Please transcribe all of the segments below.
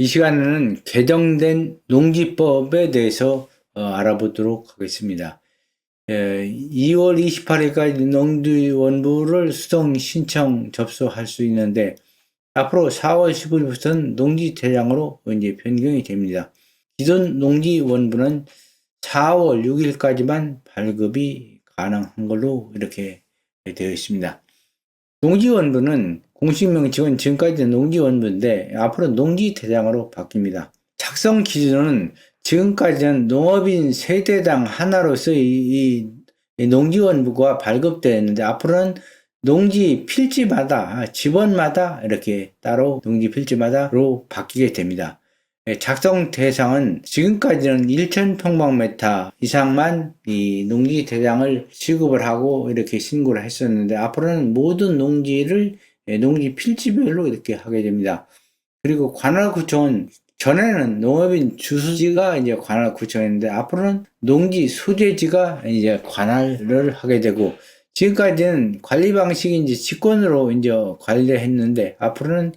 이 시간에는 개정된 농지법에 대해서 어, 알아보도록 하겠습니다. 예, 2월 28일까지 농지원부를 수동 신청 접수할 수 있는데 앞으로 4월 10일부터는 농지대장으로 이제 변경이 됩니다. 기존 농지원부는 4월 6일까지만 발급이 가능한 걸로 이렇게 되어 있습니다. 농지원부는 공식 명칭은 지금까지는 농지원부인데 앞으로 농지대장으로 바뀝니다. 작성 기준은 지금까지는 농업인 세대당 하나로서 이, 이 농지원부가 발급되었는데 앞으로는 농지 필지마다 지번마다 이렇게 따로 농지 필지마다로 바뀌게 됩니다. 예, 작성 대상은 지금까지는 1,000평방미터 이상만 이 농지 대장을 취급을 하고 이렇게 신고를 했었는데 앞으로는 모든 농지를 예, 농지 필지별로 이렇게 하게 됩니다. 그리고 관할구청은 전에는 농업인 주소지가 이제 관할구청이었는데 앞으로는 농지 소재지가 이제 관할을 하게 되고 지금까지는 관리 방식이 이제 직권으로 이제 관리했는데 앞으로는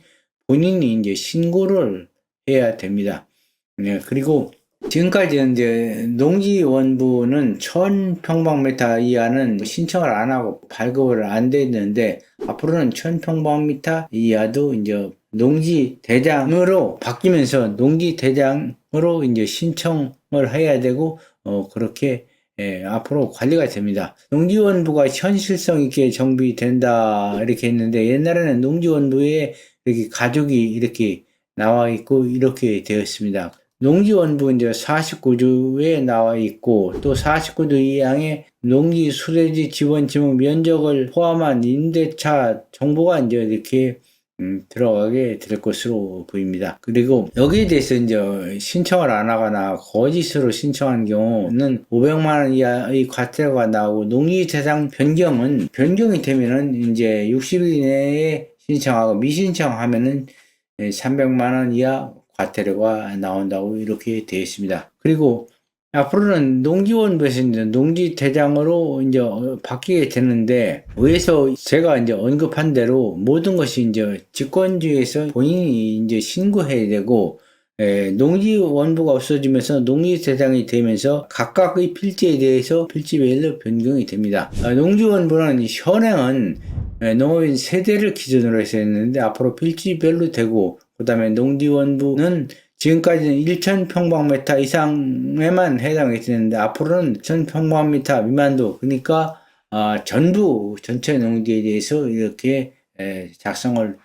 본인이 이제 신고를 해야 됩니다. 네, 그리고 지금까지는 이제 농지원부는 1000평방미터 이하는 신청을 안 하고 발급을 안 됐는데 앞으로는 1000평방미터 이하도 이제 농지 대장으로 바뀌면서 농지 대장으로 이제 신청을 해야 되고 어 그렇게 예, 앞으로 관리가 됩니다. 농지원부가 현실성 있게 정비된다 이렇게 했는데 옛날에는 농지원부에 이렇게 가족이 이렇게 나와 있고 이렇게 되어 있습니다. 농지원부 이제 49조에 나와 있고 또 49조 이항에 농지 수대지 지원 지목 면적을 포함한 임대차 정보가 이제 이렇게 음, 들어가게 될 것으로 보입니다. 그리고 여기에 대해서 이제 신청을 안 하거나 거짓으로 신청한 경우는 500만 원 이하의 과태료가 나오고 농지 대상 변경은 변경이 되면은 이제 60일 이내에 신청하고 미신청하면은 300만 원 이하 과태료가 나온다고 이렇게 되어 있습니다. 그리고 앞으로는 농지원부에서 이제 농지 대장으로 이제 바뀌게 되는데, 위에서 제가 이제 언급한 대로 모든 것이 이제 직권주의에서 본인이 이제 신고해야 되고, 에, 농지원부가 없어지면서 농지대장이 되면서 각각의 필지에 대해서 필지별로 변경이 됩니다. 아, 농지원부는 현행은 에, 농업인 세대를 기준으로 해서 했는데 앞으로 필지별로 되고 그 다음에 농지원부는 지금까지는 1,000평방미터 이상에만 해당이 되는데 앞으로는 1,000평방미터 미만도 그러니까 아, 전부 전체 농지에 대해서 이렇게 에, 작성을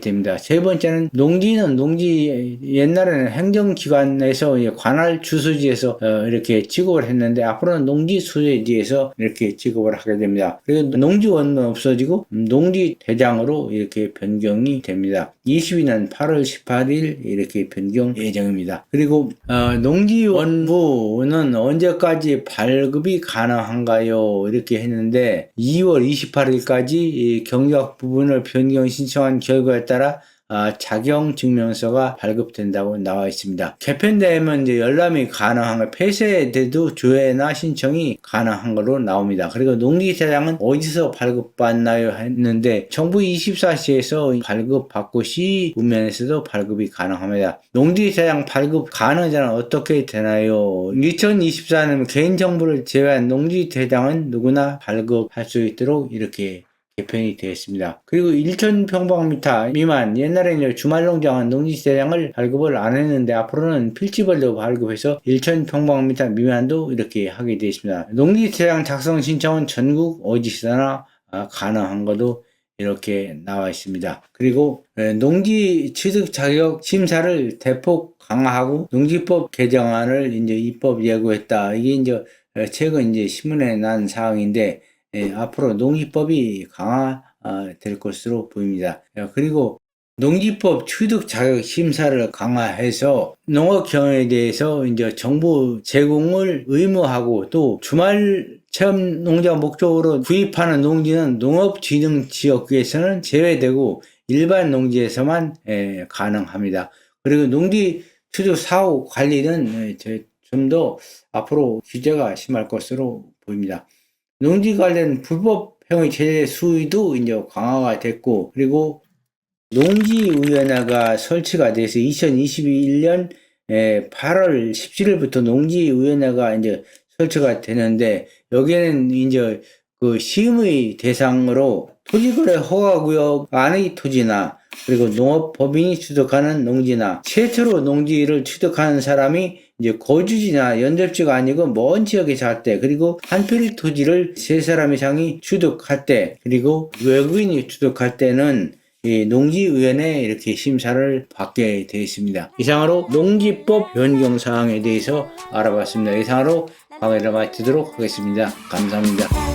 됩니다. 세 번째는 농지는 농지 옛날에는 행정기관에서 관할 주소지에서 어, 이렇게 지급을 했는데 앞으로는 농지 소재지에서 이렇게 지급을 하게 됩니다. 그리고 농지원은 없어지고 농지 대장으로 이렇게 변경이 됩니다. 22년 8월 18일 이렇게 변경 예정입니다. 그리고 어, 농지원부는 언제까지 발급이 가능한가요? 이렇게 했는데 2월 28일까지 경작 부분을 변경 신청한 결과 에 따라 아, 자경증명서가 발급된다고 나와 있습니다. 개편되면 이제 열람이 가능한 거, 폐쇄돼도 조회나 신청이 가능한 걸로 나옵니다. 그리고 농지대장은 어디서 발급받나요? 했는데 정부 24시에서 발급받고 시 문면에서도 발급이 가능합니다. 농지대장 발급 가능자는 어떻게 되나요? 2024년 개인정보를 제외한 농지대장은 누구나 발급할 수 있도록 이렇게 개편이 되었습니다. 그리고 1,000평방미터 미만 옛날에는 주말 농장은 농지대장을 발급을 안 했는데 앞으로는 필지별로 발급해서 1,000평방미터 미만도 이렇게 하게 되어 있습니다. 농지대장 작성 신청은 전국 어디서나 아, 가능한 것도 이렇게 나와 있습니다. 그리고 농지 취득 자격 심사를 대폭 강화하고 농지법 개정안을 이제 입법 예고했다. 이게 이제 최근 이제 신문에 난 사항인데 예, 앞으로 농지법이 강화될 것으로 보입니다. 예, 그리고 농지법 취득 자격 심사를 강화해서 농업 경영에 대해서 이제 정보 제공을 의무하고 또 주말 체험 농자 목적으로 구입하는 농지는 농업진흥 지역에서는 제외되고 일반 농지에서만 예, 가능합니다. 그리고 농지 취득 사후 관리는 좀 더 앞으로 규제가 심할 것으로 보입니다. 농지 관련 불법 행위 제재 수위도 이제 강화가 됐고 그리고 농지위원회가 설치가 돼서 2021년 8월 17일부터 농지위원회가 이제 설치가 되는데 여기에는 이제 그 시음의 대상으로 토지거래 허가구역 안의 토지나 그리고 농업법인이 취득하는 농지나 최초로 농지를 취득하는 사람이 이제 거주지나 연접지가 아니고 먼 지역에 살 때 그리고 한필 토지를 세 사람 이상이 취득할 때 그리고 외국인이 취득할 때는 이 농지위원회 이렇게 심사를 받게 되어 있습니다. 이상으로 농지법 변경 사항에 대해서 알아봤습니다. 이상으로 강의를 마치도록 하겠습니다. 감사합니다.